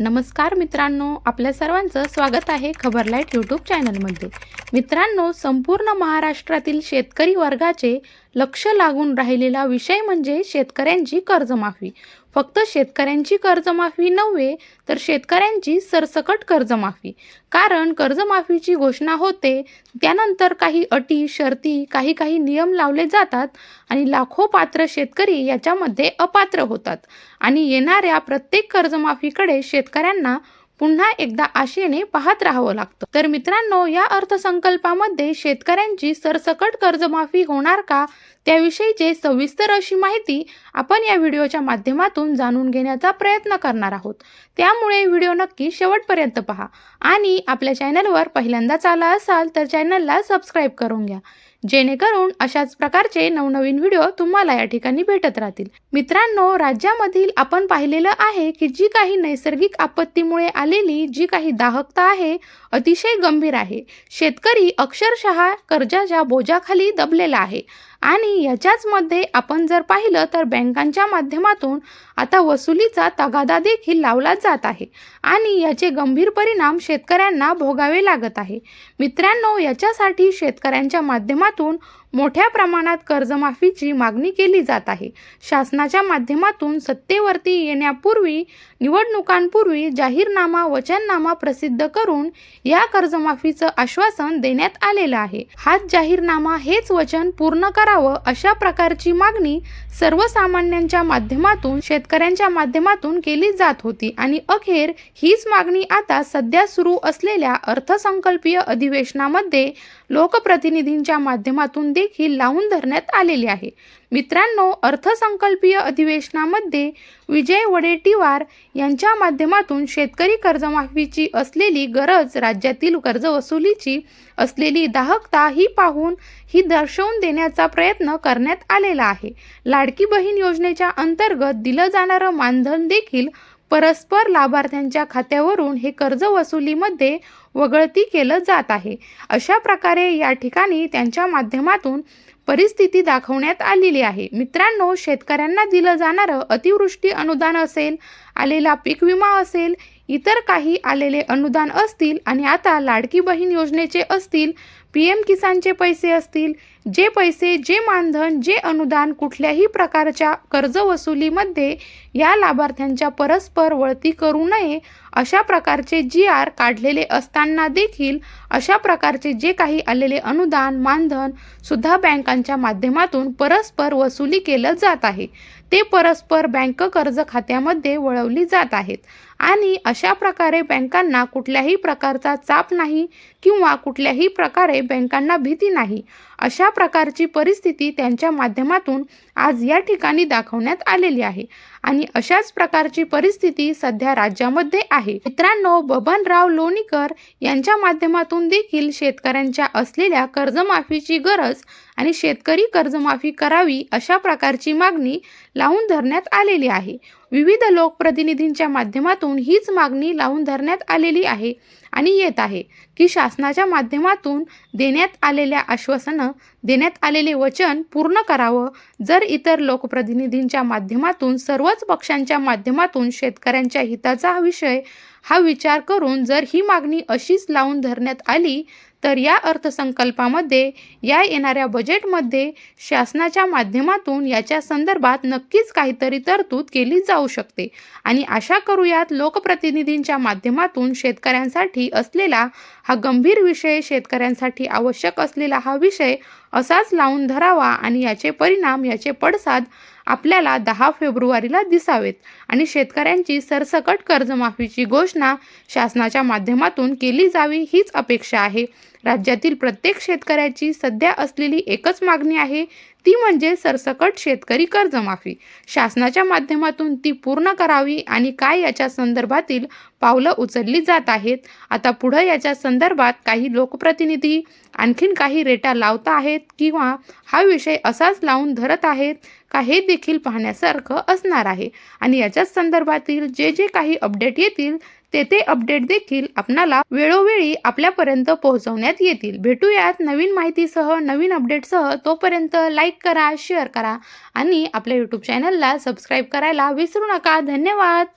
नमस्कार मित्रांनो आपल्या सर्वांचं स्वागत आहे खबरलाईट यूट्यूब चॅनलमध्ये. मित्रांनो संपूर्ण महाराष्ट्रातील शेतकरी वर्गाचे लक्ष लागून राहिलेला विषय म्हणजे शेतकऱ्यांची कर्जमाफी. फक्त शेतकऱ्यांची कर्जमाफी नव्हे तर शेतकऱ्यांची सरसकट कर्जमाफी. कारण कर्जमाफीची घोषणा होते त्यानंतर काही अटी शर्ती काही काही नियम लावले जातात आणि लाखो पात्र शेतकरी याच्यामध्ये अपात्र होतात. आणि येणाऱ्या प्रत्येक कर्जमाफीकडे शेतकऱ्यांना पुन्हा एकदा आशेने पाहत राहावं लागतं. तर मित्रांनो या अर्थसंकल्पामध्ये शेतकऱ्यांची सरसकट कर्जमाफी होणार का? त्याविषयीचे सविस्तर अशी माहिती आपण या व्हिडिओच्या माध्यमातून जाणून घेण्याचा प्रयत्न करणार आहोत. त्यामुळे व्हिडिओ नक्की शेवटपर्यंत पहा. आणि आपल्या चॅनलवर पहिल्यांदाच आला असाल तर चॅनलला सबस्क्राईब करून घ्या. जेणेकरून अशाच प्रकारचे नवनवीन व्हिडिओ तुम्हाला या ठिकाणी भेटत राहतील. मित्रांनो राज्यामधील आपण पाहिलेलं आहे की जी काही नैसर्गिक आपत्तीमुळे आलेली जी काही दाहकता आहे अतिशय गंभीर आहे. शेतकरी अक्षरशः कर्जाच्या बोजाखाली दबलेला आहे. आणि याच्याचमध्ये आपण जर पाहिलं तर बँकांच्या माध्यमातून आता वसुलीचा तगादा देखील लावला जात आहे. आणि याचे गंभीर परिणाम शेतकऱ्यांना भोगावे लागत आहे. मित्रांनो याच्यासाठी शेतकऱ्यांच्या माध्यमातून मोठ्या प्रमाणात कर्जमाफीची मागणी केली जात आहे. शासनाच्या माध्यमातून सत्तेवरती येण्यापूर्वी निवडणुकांपूर्वी जाहीरनामा वचननामा प्रसिद्ध करून या कर्जमाफीचं आश्वासन देण्यात आलेलं आहे. हाच जाहीरनामा हेच वचन पूर्ण करावं अशा प्रकारची मागणी सर्वसामान्यांच्या माध्यमातून शेतकऱ्यांच्या माध्यमातून केली जात होती आणि अखेर हीच मागणी आता सध्या सुरू असलेल्या अर्थसंकल्पीय अधिवेशनामध्ये लोकप्रतिनिधींच्या माध्यमातून देखील लावून धरण्यात आलेली आहे. मित्रांनो अर्थसंकल्पीय अधिवेशनामध्ये विजय वडेट्टीवार यांच्या माध्यमातून शेतकरी कर्जमाफीची असलेली गरज राज्यातील कर्जवसुलीची असलेली दाहकता ही पाहून ही दर्शवून देण्याचा प्रयत्न करण्यात आलेला आहे. लाडकी बहीण योजनेच्या अंतर्गत दिलं जाणारं मानधन देखील परस्पर लाभार्थ्यांच्या खात्यावरून हे कर्ज वसुलीमध्ये वगळती केलं जात आहे. अशा प्रकारे या ठिकाणी त्यांच्या माध्यमातून परिस्थिती दाखवण्यात आलेली आहे. मित्रांनो शेतकऱ्यांना दिलं जाणारं अतिवृष्टी अनुदान असेल आलेला पीक विमा असेल इतर काही आलेले अनुदान असतील आणि आता लाडकी बहीण योजनेचे असतील पी एम किसानचे पैसे असतील जे पैसे जे मानधन जे अनुदान कुठल्याही प्रकारच्या कर्ज वसुलीमध्ये या लाभार्थ्यांच्या परस्पर वळती करू नये अशा प्रकारचे जी आर काढलेले असताना देखील अशा प्रकारचे जे काही आलेले अनुदान मानधन सुद्धा बँकांच्या माध्यमातून परस्पर वसुली केलं जात आहे. ते परस्पर बँक कर्ज खात्यामध्ये वळवली जात आहेत. आणि अशा प्रकारे बँकांना कुठल्याही प्रकारचा चाप नाही किंवा कुठल्याही प्रकारे बँकांना भीती नाही. अशा प्रकारची परिस्थिती त्यांच्या माध्यमातून आज या ठिकाणी दाखवण्यात आलेली आहे. आणि अशाच प्रकारची परिस्थिती सध्या राज्यामध्ये आहे. मित्रांनो बबनराव लोणीकर यांच्या माध्यमातून देखील शेतकऱ्यांच्या असलेल्या कर्जमाफीची गरज आणि शेतकरी कर्जमाफी करावी अशा प्रकारची मागणी लावून धरण्यात आलेली आहे. विविध लोकप्रतिनिधींच्या माध्यमातून हीच मागणी लावून धरण्यात आलेली आहे आणि येत आहे की शासनाच्या माध्यमातून देण्यात आलेल्या आश्वासनं देण्यात आलेले वचन पूर्ण करावं. जर इतर लोकप्रतिनिधींच्या माध्यमातून सर्वच पक्षांच्या माध्यमातून शेतकऱ्यांच्या हिताचा विषय हा विचार करून जर ही मागणी अशीच लावून धरण्यात आली तर या अर्थसंकल्पामध्ये या येणाऱ्या बजेटमध्ये शासनाच्या माध्यमातून याच्या संदर्भात नक्कीच काहीतरी तरतूद केली जाऊ शकते. आणि आशा करूयात लोकप्रतिनिधींच्या माध्यमातून शेतकऱ्यांसाठी असलेला हा गंभीर विषय शेतकऱ्यांसाठी आवश्यक असलेला हा विषय असाच लावून धरावा आणि याचे परिणाम याचे पडसाद आपल्याला दहा फेब्रुवारीला दिसावेत. आणि शेतकऱ्यांची सरसकट कर्जमाफीची घोषणा शासनाच्या माध्यमातून केली जावी हीच अपेक्षा आहे. राज्यातील प्रत्येक शेतकऱ्याची सध्या असलेली एकच मागणी आहे ती म्हणजे सरसकट शेतकरी कर्जमाफी. शासनाच्या माध्यमातून ती पूर्ण करावी आणि काय याच्या संदर्भातील पावलं उचलली जात आहेत आता पुढं याच्या संदर्भात काही लोकप्रतिनिधी आणखीन काही रेटा लावता आहेत किंवा हा विषय असाच लावून धरत आहेत का हे देखील पाहण्यासारखं असणार आहे. आणि याच्याच संदर्भातील जे जे काही अपडेट येतील तेथे अपडेट देखील आपणाला वेळोवेळी आपल्यापर्यंत पोहोचवण्यात येतील. भेटूयात नवीन माहितीसह नवीन अपडेटसह तोपर्यंत लाईक करा शेअर करा आणि आपल्या यूट्यूब चॅनलला सबस्क्राईब करायला विसरू नका. धन्यवाद!